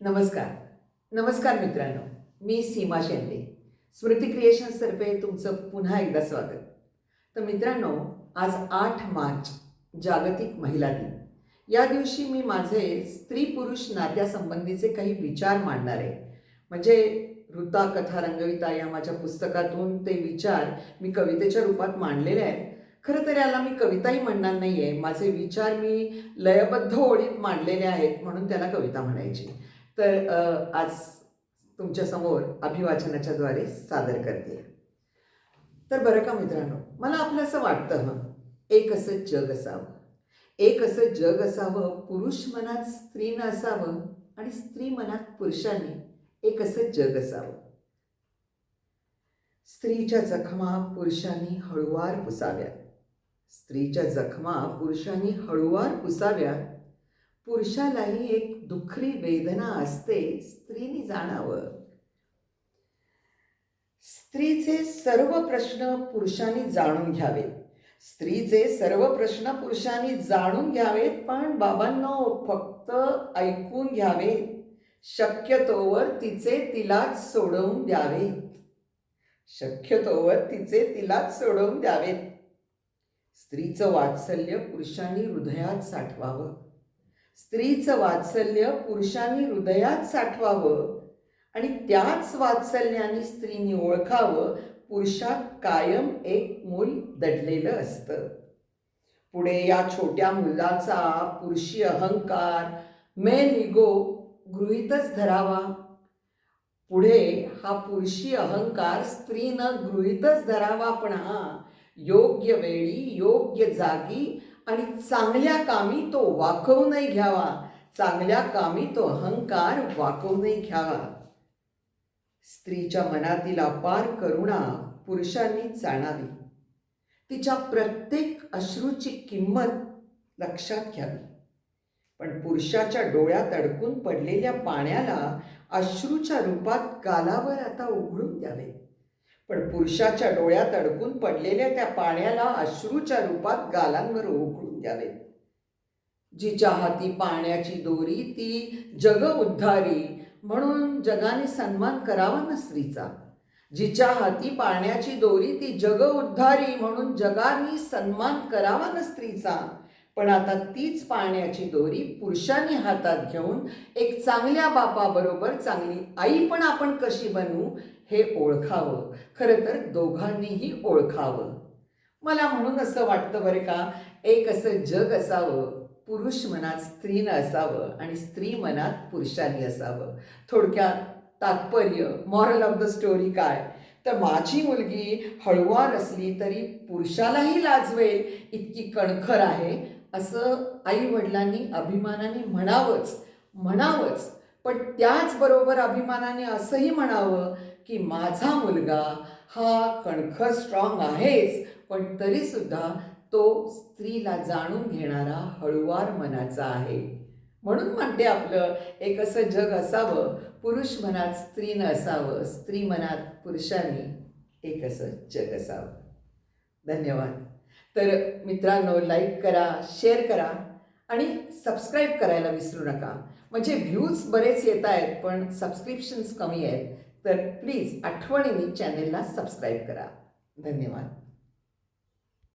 नमस्कार. नमस्कार मित्रांनो. मी सीमा शेंडे. स्मृती क्रिएशन्सतर्फे तुमचं पुन्हा एकदा स्वागत. तर मित्रांनो आज आठ मार्च जागतिक महिला दिन. या दिवशी मी माझे स्त्री पुरुष नात्यासंबंधीचे काही विचार मांडणार आहे. म्हणजे ऋता कथा रंगविता या माझ्या पुस्तकातून ते विचार मी कवितेच्या रूपात मांडलेले आहेत. खरं तर याला मी कविताही म्हणणार नाही आहे माझे विचार मी लयबद्ध ओळीत मांडलेले आहेत म्हणून त्याला कविता म्हणायची. तर आज तुमच्यासमोर अभिवाचनाच्या द्वारे सादर करते. तर बरं का मित्रांनो मला आपलं असं वाटतं हं एक असं जग असावं. एक असं जग असावं पुरुष मनात स्त्रीनं असावं आणि स्त्री मनात पुरुषाने एक असं जग असावं. स्त्रीच्या जखमा पुरुषांनी हळुवार पुसाव्यात. स्त्रीच्या जखमा पुरुषांनी हळुवार पुसाव्यात. पुरुषालाही एक दुखरी वेदना असते स्त्रीने जाणावं. स्त्रीचे सर्व प्रश्न पुरुषांनी जाणून घ्यावेत स्त्रीचे सर्व प्रश्न पुरुषांनी जाणून घ्यावेत पण बाबांनो फक्त ऐकून घ्यावेत शक्यतोवर तिचे तिलाच सोडवून द्यावेत शक्यतोवर तिचे तिलाच सोडवून द्यावेत स्त्रीचं वात्सल्य पुरुषांनी हृदयात साठवावं. स्त्रीचं वात्सल्य पुरुषांनी हृदयात साठवावं आणि त्याच वात्सल्याने स्त्रीने ओळखावं पुरुषात कायम एक मूल दडलेलं असतं. पुढे या छोट्या मुलाचा पुरुषी अहंकार मेन इगो गृहीतच धरावा. पुढे हा पुरुषी अहंकार स्त्रीनं गृहीतच धरावा पण हा योग्य वेळी योग्य जागी आणि चांगल्या कामी तो वाकवूनही घ्यावा. चांगल्या कामी तो अहंकार वाकवूनही घ्यावा. स्त्रीच्या मनातील अपार करुणा पुरुषांनी जाणावी. तिच्या प्रत्येक अश्रूची किंमत लक्षात घ्यावी. पण पुरुषाच्या डोळ्यात अडकून पडलेल्या पाण्याला अश्रूच्या रूपात गालावर आता उघडून द्यावे. पण पुरुषाच्या डोळ्यात अडकून पडलेल्या त्या पाण्याला अश्रूच्या रूपात गालांवर उकळून द्यावे जिच्या हाती पाण्याची दोरी ती जग उद्धारी म्हणून जगाने सन्मान करावा ना स्त्रीचा जिच्या हाती पाण्याची दोरी ती जग उद्धारी म्हणून जगाने सन्मान करावा ना स्त्रीचा पण आता तीच पाण्याची दोरी पुरुषांनी हातात घेऊन एक चांगल्या बापाबरोबर चांगली आई पण आपण कशी बनवू हे ओळखावं. खरं तर दोघांनीही ओळखावं. मला म्हणून असं वाटतं बरं का एक असं जग असावं पुरुष मनात स्त्रीनं असावं आणि स्त्री मनात पुरुषांनी असावं. थोडक्यात तात्पर्य मॉरल ऑफ द स्टोरी काय? तर माझी मुलगी हळुवार असली तरी पुरुषालाही लाजवेल इतकी कणखर आहे असं आई वडिलांनी अभिमानाने म्हणावंच म्हणावंच. पण त्याचबरोबर अभिमानाने असंही म्हणावं की माझा मुलगा हा कणखर स्ट्रॉंग आहेच पण तरीसुद्धा तो स्त्रीला जाणून घेणारा हळुवार मनाचा आहे. म्हणून म्हणते आपलं एक असं जग असावं पुरुष मनात स्त्रीनं असावं स्त्री मनात पुरुषांनी एक असं जग असावं. धन्यवाद. तर मित्रांनो लाईक करा शेअर करा आणि सबस्क्राईब करायला विसरू नका. म्हणजे व्ह्यूज बरेच येत आहेत पण सबस्क्रिप्शन्स कमी आहेत. तर प्लीज आठवणीने चॅनेलला सबस्क्राईब करा. धन्यवाद.